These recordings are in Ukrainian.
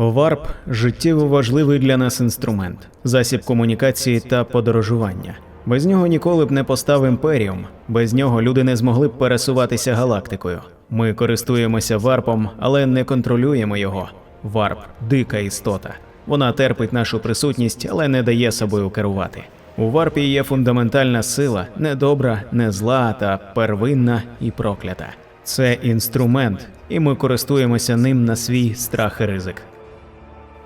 Варп життєво важливий для нас інструмент, засіб комунікації та подорожування. Без нього ніколи б не постав імперіум, без нього люди не змогли б пересуватися галактикою. Ми користуємося варпом, але не контролюємо його. Варп дика істота. Вона терпить нашу присутність, але не дає собою керувати. У варпі є фундаментальна сила, не добра, не зла, та первинна і проклята. Це інструмент, і ми користуємося ним на свій страх і ризик.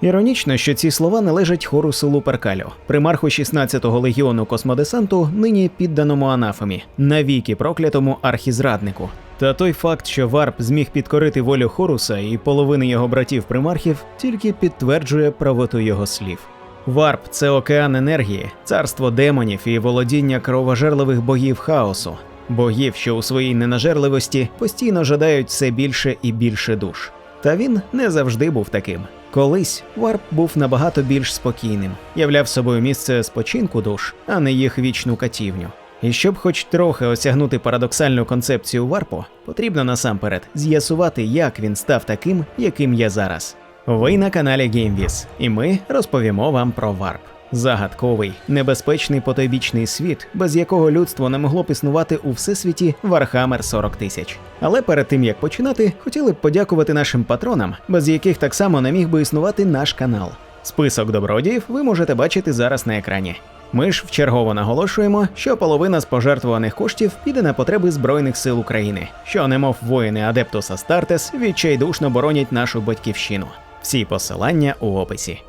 Іронічно, що ці слова належать Хорусу Луперкалю, примарху 16-го легіону космодесанту, нині підданому анафемі, навіки проклятому архізраднику. Та той факт, що Варп зміг підкорити волю Хоруса і половини його братів примархів, тільки підтверджує правоту його слів. Варп це океан енергії, царство демонів і володіння кровожерливих богів хаосу, богів, що у своїй ненажерливості постійно жадають все більше і більше душ. Та він не завжди був таким. Колись Варп був набагато більш спокійним, являв собою місце спочинку душ, а не їх вічну катівню. І щоб хоч трохи осягнути парадоксальну концепцію варпу, потрібно насамперед з'ясувати, як він став таким, яким є зараз. Ви на каналі GameViz, і ми розповімо вам про варп. Загадковий, небезпечний потойбічний світ, без якого людство не могло б існувати у всесвіті Warhammer 40 тисяч. Але перед тим як починати, хотіли б подякувати нашим патронам, без яких так само не міг би існувати наш канал. Список добродіїв ви можете бачити зараз на екрані. Ми ж вчергово наголошуємо, що половина з пожертвуваних коштів піде на потреби Збройних сил України, що, немов воїни Адептус Астартес, відчайдушно боронять нашу батьківщину. Всі посилання у описі.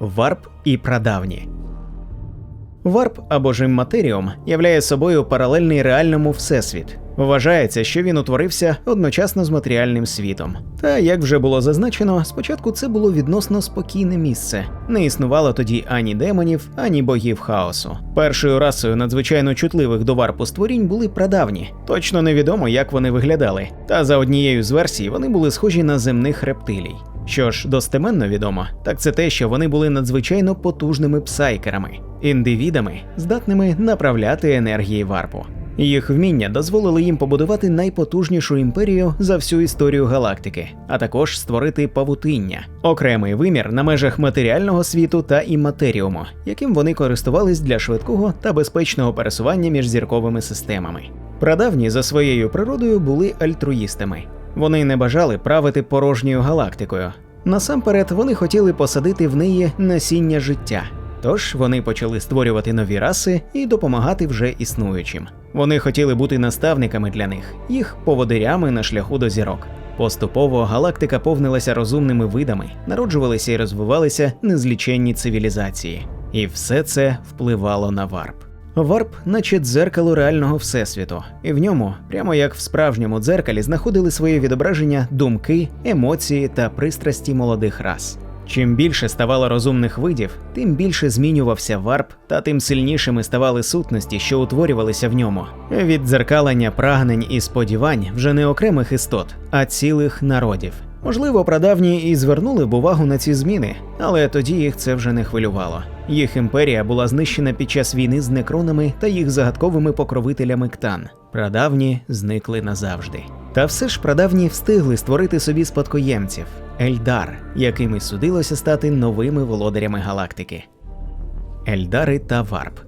Варп і прадавні. Варп або ж імматеріум являє собою паралельний реальному всесвіт. Вважається, що він утворився одночасно з матеріальним світом. Та як вже було зазначено, спочатку це було відносно спокійне місце. Не існувало тоді ані демонів, ані богів хаосу. Першою расою надзвичайно чутливих до варпу створінь були прадавні. Точно невідомо, як вони виглядали. Та за однією з версій вони були схожі на земних рептилій. Що ж достеменно відомо, так це те, що вони були надзвичайно потужними псайкерами, індивідами, здатними направляти енергії варпу. Їх вміння дозволили їм побудувати найпотужнішу імперію за всю історію галактики, а також створити павутиння, окремий вимір на межах матеріального світу та іматеріуму, яким вони користувались для швидкого та безпечного пересування між зірковими системами. Прадавні за своєю природою були альтруїстами. Вони не бажали правити порожньою галактикою. Насамперед, вони хотіли посадити в неї насіння життя. Тож вони почали створювати нові раси і допомагати вже існуючим. Вони хотіли бути наставниками для них, їх поводирями на шляху до зірок. Поступово галактика повнилася розумними видами, народжувалися і розвивалися незліченні цивілізації. І все це впливало на варп. Варп, наче дзеркало реального всесвіту, і в ньому, прямо як в справжньому дзеркалі, знаходили своє відображення думки, емоції та пристрасті молодих рас. Чим більше ставало розумних видів, тим більше змінювався варп, та тим сильнішими ставали сутності, що утворювалися в ньому. Від дзеркалення прагнень і сподівань вже не окремих істот, а цілих народів. Можливо, прадавні і звернули б увагу на ці зміни, але тоді їх це вже не хвилювало. Їх імперія була знищена під час війни з некронами та їх загадковими покровителями ктан. Прадавні зникли назавжди. Та все ж прадавні встигли створити собі спадкоємців Ельдар, якими судилося стати новими володарями галактики. Ельдари та Варп.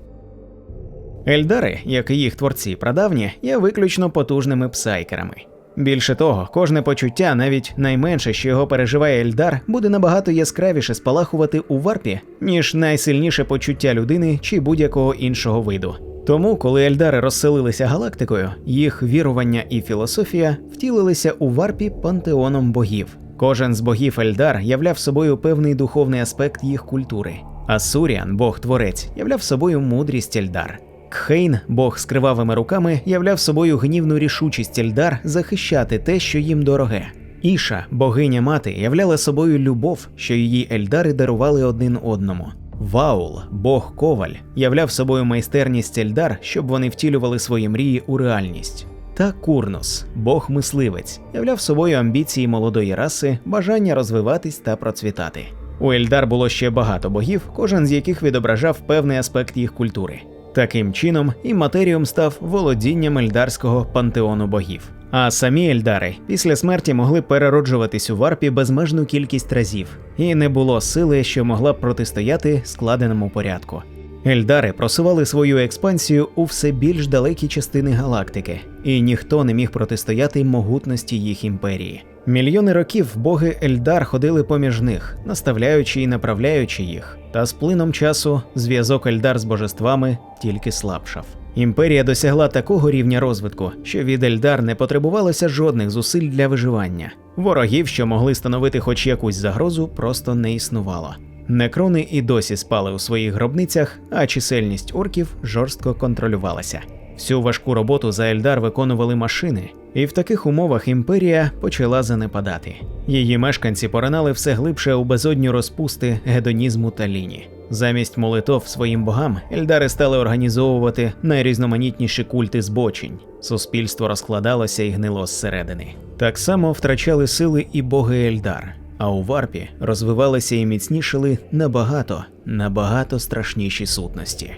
Ельдари, як і їх творці прадавні, є виключно потужними псайкерами. Більше того, кожне почуття, навіть найменше, що його переживає Ельдар, буде набагато яскравіше спалахувати у варпі, ніж найсильніше почуття людини чи будь-якого іншого виду. Тому, коли Ельдари розселилися галактикою, їх вірування і філософія втілилися у варпі пантеоном богів. Кожен з богів Ельдар являв собою певний духовний аспект їх культури. Асуріан, бог творець, являв собою мудрість Ельдар. Кхейн, бог з кривавими руками, являв собою гнівну рішучість Ельдар захищати те, що їм дороге. Іша, богиня мати, являла собою любов, що її Ельдари дарували один одному. Ваул, бог коваль, являв собою майстерність Ельдар, щоб вони втілювали свої мрії у реальність. Та Курнос, бог мисливець, являв собою амбіції молодої раси, бажання розвиватись та процвітати. У Ельдар було ще багато богів, кожен з яких відображав певний аспект їх культури. Таким чином, і матеріум став володінням ельдарського пантеону богів. А самі Ельдари після смерті могли перероджуватись у варпі безмежну кількість разів, і не було сили, що могла б протистояти складеному порядку. Ельдари просували свою експансію у все більш далекі частини галактики, і ніхто не міг протистояти могутності їх імперії. Мільйони років боги Ельдар ходили поміж них, наставляючи і направляючи їх, та з плином часу зв'язок Ельдар з божествами тільки слабшав. Імперія досягла такого рівня розвитку, що від Ельдар не потребувалося жодних зусиль для виживання. Ворогів, що могли становити хоч якусь загрозу, просто не існувало. Некрони і досі спали у своїх гробницях, а чисельність орків жорстко контролювалася. Всю важку роботу за Ельдар виконували машини, і в таких умовах імперія почала занепадати. Її мешканці поринали все глибше у безодню розпусти, гедонізму та ліні. Замість молитов своїм богам Ельдари стали організовувати найрізноманітніші культи збочень. Суспільство розкладалося і гнило зсередини. Так само втрачали сили і боги Ельдар. А у варпі розвивалися і міцнішили набагато, набагато страшніші сутності.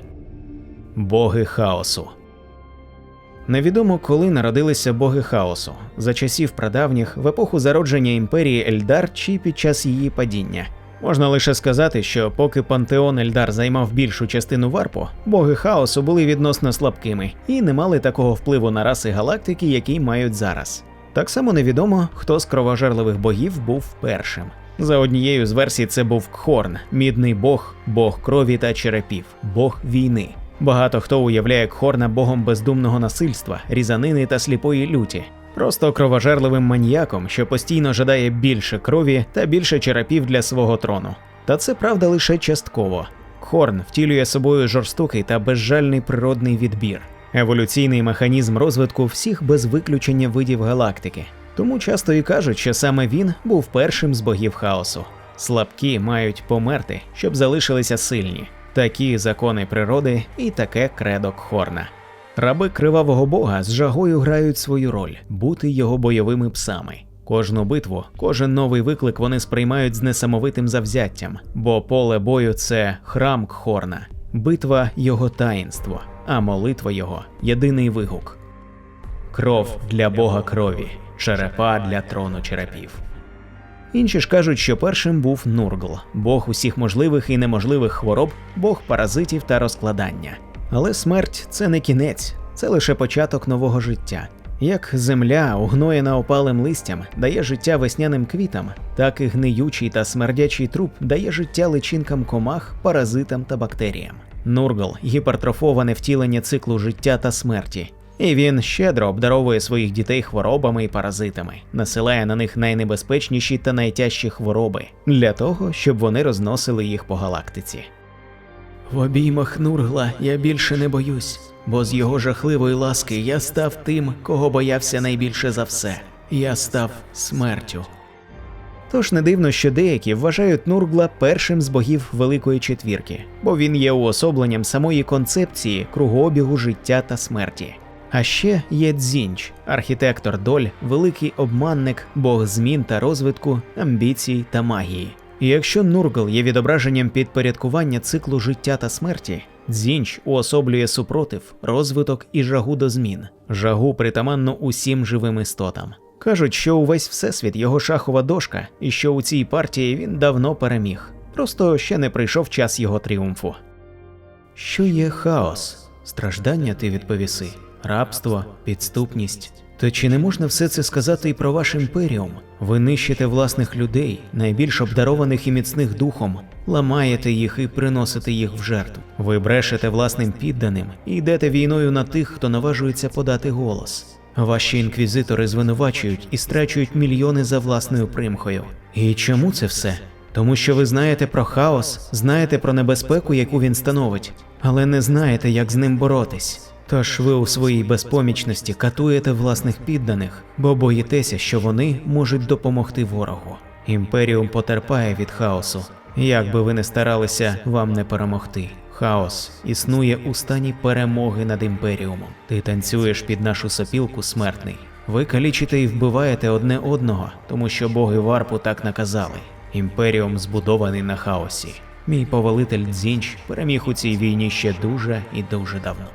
Боги хаосу. Невідомо, коли народилися боги хаосу за часів прадавніх, в епоху зародження імперії Ельдар чи під час її падіння. Можна лише сказати, що поки пантеон Ельдар займав більшу частину варпу, боги хаосу були відносно слабкими і не мали такого впливу на раси галактики, який мають зараз. Так само невідомо, хто з кровожерливих богів був першим. За однією з версій, це був Кхорн, мідний бог, бог крові та черепів, бог війни. Багато хто уявляє Кхорна богом бездумного насильства, різанини та сліпої люті, просто кровожерливим маніяком, що постійно жадає більше крові та більше черепів для свого трону. Та це правда лише частково. Кхорн втілює собою жорстокий та безжальний природний відбір, еволюційний механізм розвитку всіх без виключення видів галактики. Тому часто і кажуть, що саме він був першим з богів хаосу. Слабкі мають померти, щоб залишилися сильні. Такі закони природи і таке кредо Хорна. Раби кривавого бога з жагою грають свою роль бути його бойовими псами. Кожну битву, кожен новий виклик вони сприймають з несамовитим завзяттям, бо поле бою це храм Кхорна, битва його таїнство, а молитва його єдиний вигук. Кров для бога крові, черепа для трону черепів. Інші ж кажуть, що першим був Нургл, бог усіх можливих і неможливих хвороб, бог паразитів та розкладання. Але смерть це не кінець, це лише початок нового життя. Як земля, угноєна опалим листям, дає життя весняним квітам, так і гниючий та смердячий труп дає життя личинкам комах, паразитам та бактеріям. Нургл гіпертрофоване втілення циклу життя та смерті, і він щедро обдаровує своїх дітей хворобами і паразитами, насилає на них найнебезпечніші та найтяжчі хвороби для того, щоб вони розносили їх по галактиці. В обіймах Нургла я більше не боюсь, бо з його жахливої ласки я став тим, кого боявся найбільше за все. Я став смертю. Тож не дивно, що деякі вважають Нургла першим з богів Великої Четвірки, бо він є уособленням самої концепції кругообігу життя та смерті. А ще є Дзінч, архітектор доль, великий обманник, бог змін та розвитку, амбіцій та магії. І якщо Нургл є відображенням підпорядкування циклу життя та смерті, Дзінч уособлює супротив, розвиток і жагу до змін, жагу притаманну усім живим істотам. Кажуть, що увесь всесвіт його шахова дошка, і що у цій партії він давно переміг. Просто ще не прийшов час його тріумфу. Що є хаос? Страждання ти відповіси, рабство, підступність. То чи не можна все це сказати і про ваш імперіум? Ви нищите власних людей, найбільш обдарованих і міцних духом, ламаєте їх і приносите їх в жертву. Ви брешете власним підданим і йдете війною на тих, хто наважується подати голос. Ваші інквізитори звинувачують і страчують мільйони за власною примхою. І чому це все? Тому що ви знаєте про хаос, знаєте про небезпеку, яку він становить, але не знаєте, як з ним боротись. Тож ви у своїй безпомічності катуєте власних підданих, бо боїтеся, що вони можуть допомогти ворогу. Імперіум потерпає від хаосу. Як би ви не старалися, вам не перемогти. Хаос існує у стані перемоги над імперіумом. Ти танцюєш під нашу сопілку смертний. Ви калічите і вбиваєте одне одного, тому що боги варпу так наказали. Імперіум збудований на хаосі. Мій повелитель Дзінч переміг у цій війні ще дуже і дуже давно.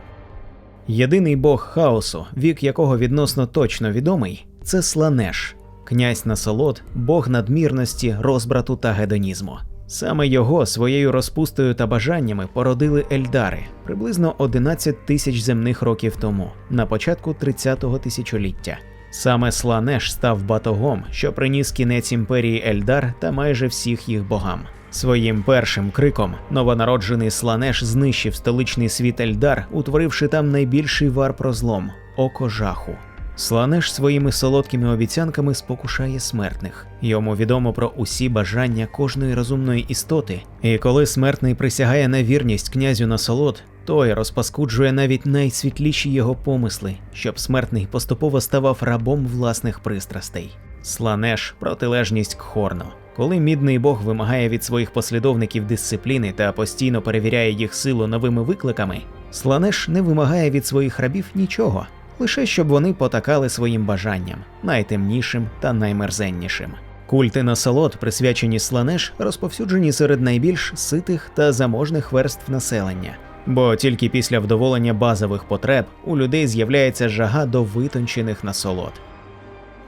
Єдиний бог хаосу, вік якого відносно точно відомий, це Сланеш, князь насолод, бог надмірності, розбрату та гедонізму. Саме його своєю розпустою та бажаннями породили Ельдари приблизно 11 тисяч земних років тому, на початку 30-го тисячоліття. Саме Сланеш став батогом, що приніс кінець імперії Ельдар та майже всіх їх богам. Своїм першим криком новонароджений Сланеш знищив столичний світ Ельдар, утворивши там найбільший вар прозлом око жаху. Сланеш своїми солодкими обіцянками спокушає смертних. Йому відомо про усі бажання кожної розумної істоти, і коли смертний присягає на вірність князю насолод, той розпаскуджує навіть найсвітліші його помисли, щоб смертний поступово ставав рабом власних пристрастей. Сланеш протилежність Кхорно. Коли мідний бог вимагає від своїх послідовників дисципліни та постійно перевіряє їх силу новими викликами, Сланеш не вимагає від своїх рабів нічого, лише щоб вони потакали своїм бажанням, найтемнішим та наймерзеннішим. Культи насолод, присвячені Сланеш, розповсюджені серед найбільш ситих та заможних верств населення. Бо тільки після вдоволення базових потреб у людей з'являється жага до витончених насолод.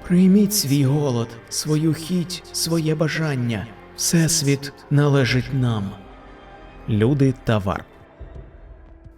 Прийміть свій голод, свою хіть, своє бажання. Всесвіт належить нам. Люди та варп.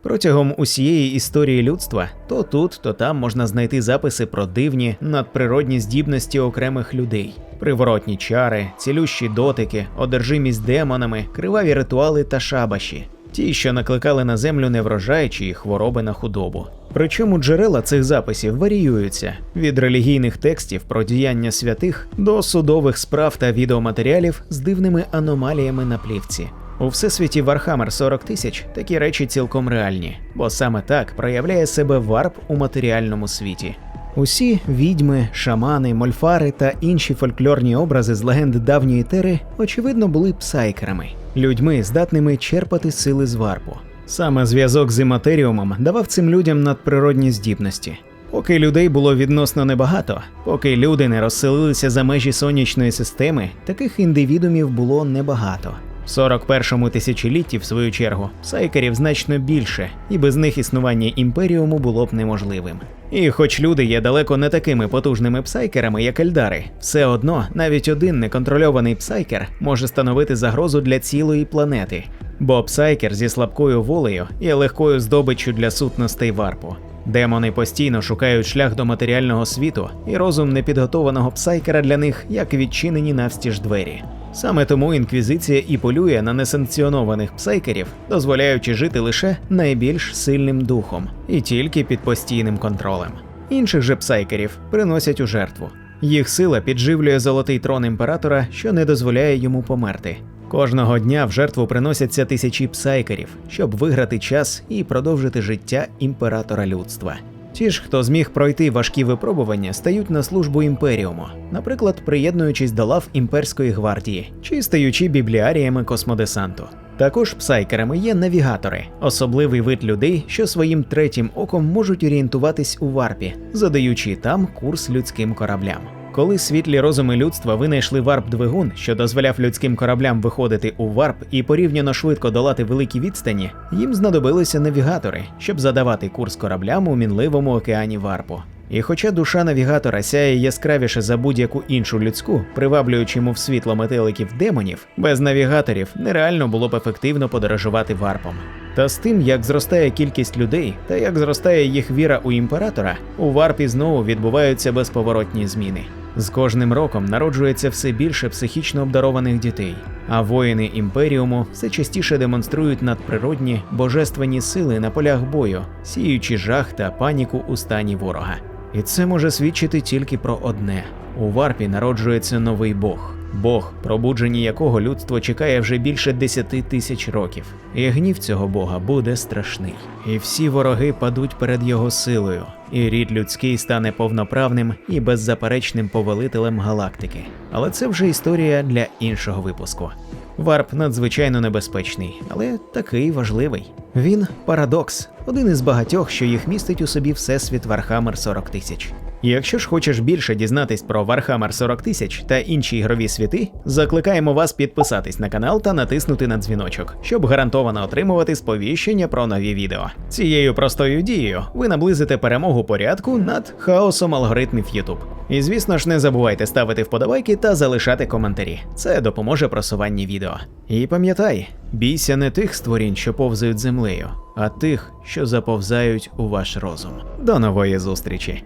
Протягом усієї історії людства то тут, то там можна знайти записи про дивні надприродні здібності окремих людей, приворотні чари, цілющі дотики, одержимість демонами, криваві ритуали та шабаші, ті, що накликали на землю неврожай хвороби на худобу. Причому джерела цих записів варіюються від релігійних текстів про діяння святих до судових справ та відеоматеріалів з дивними аномаліями на плівці. У всесвіті Warhammer 40 тисяч такі речі цілком реальні, бо саме так проявляє себе варп у матеріальному світі. Усі відьми, шамани, мольфари та інші фольклорні образи з легенд давньої тери, очевидно, були псайкерами, людьми, здатними черпати сили з варпу. Саме зв'язок з іматеріумом давав цим людям надприродні здібності. Поки людей було відносно небагато, поки люди не розселилися за межі сонячної системи, таких індивідумів було небагато. В 41-му тисячолітті, в свою чергу, сайкерів значно більше, і без них існування імперіуму було б неможливим. І хоч люди є далеко не такими потужними псайкерами, як Ельдари, все одно навіть один неконтрольований псайкер може становити загрозу для цілої планети. Бо псайкер зі слабкою волею є легкою здобиччю для сутностей варпу. Демони постійно шукають шлях до матеріального світу, і розум непідготованого псайкера для них як відчинені навстіж двері. Саме тому інквізиція і полює на несанкціонованих псайкерів, дозволяючи жити лише найбільш сильним духом і тільки під постійним контролем. Інших же псайкерів приносять у жертву. Їх сила підживлює золотий трон імператора, що не дозволяє йому померти. Кожного дня в жертву приносяться тисячі псайкерів, щоб виграти час і продовжити життя імператора людства. Ті ж, хто зміг пройти важкі випробування, стають на службу імперіуму, наприклад, приєднуючись до лав імперської гвардії чи стаючи бібліаріями космодесанту. Також псайкерами є навігатори, особливий вид людей, що своїм третім оком можуть орієнтуватись у варпі, задаючи там курс людським кораблям. Коли світлі розуми людства винайшли варп-двигун, що дозволяв людським кораблям виходити у варп і порівняно швидко долати великі відстані, їм знадобилися навігатори, щоб задавати курс кораблям у мінливому океані варпу. І хоча душа навігатора сяє яскравіше за будь-яку іншу людську, приваблюючи йому в світло метеликів демонів, без навігаторів нереально було б ефективно подорожувати варпом. Та з тим, як зростає кількість людей та як зростає їх віра у імператора, у варпі знову відбуваються безповоротні зміни. З кожним роком народжується все більше психічно обдарованих дітей, а воїни імперіуму все частіше демонструють надприродні божественні сили на полях бою, сіючи жах та паніку у стані ворога. І це може свідчити тільки про одне: у варпі народжується новий бог. Бог, пробудження якого людство чекає вже більше десяти тисяч років, і гнів цього бога буде страшний, і всі вороги падуть перед його силою, і рід людський стане повноправним і беззаперечним повелителем галактики. Але це вже історія для іншого випуску. Варп надзвичайно небезпечний, але такий важливий. Він парадокс, один із багатьох, що їх містить у собі всесвіт Вархаммер 40 тисяч. Якщо ж хочеш більше дізнатись про Warhammer 40 тисяч та інші ігрові світи, закликаємо вас підписатись на канал та натиснути на дзвіночок, щоб гарантовано отримувати сповіщення про нові відео. Цією простою дією ви наблизите перемогу порядку над хаосом алгоритмів YouTube. І звісно ж, не забувайте ставити вподобайки та залишати коментарі. Це допоможе просуванні відео. І пам'ятай, бійся не тих створінь, що повзають землею, а тих, що заповзають у ваш розум. До нової зустрічі!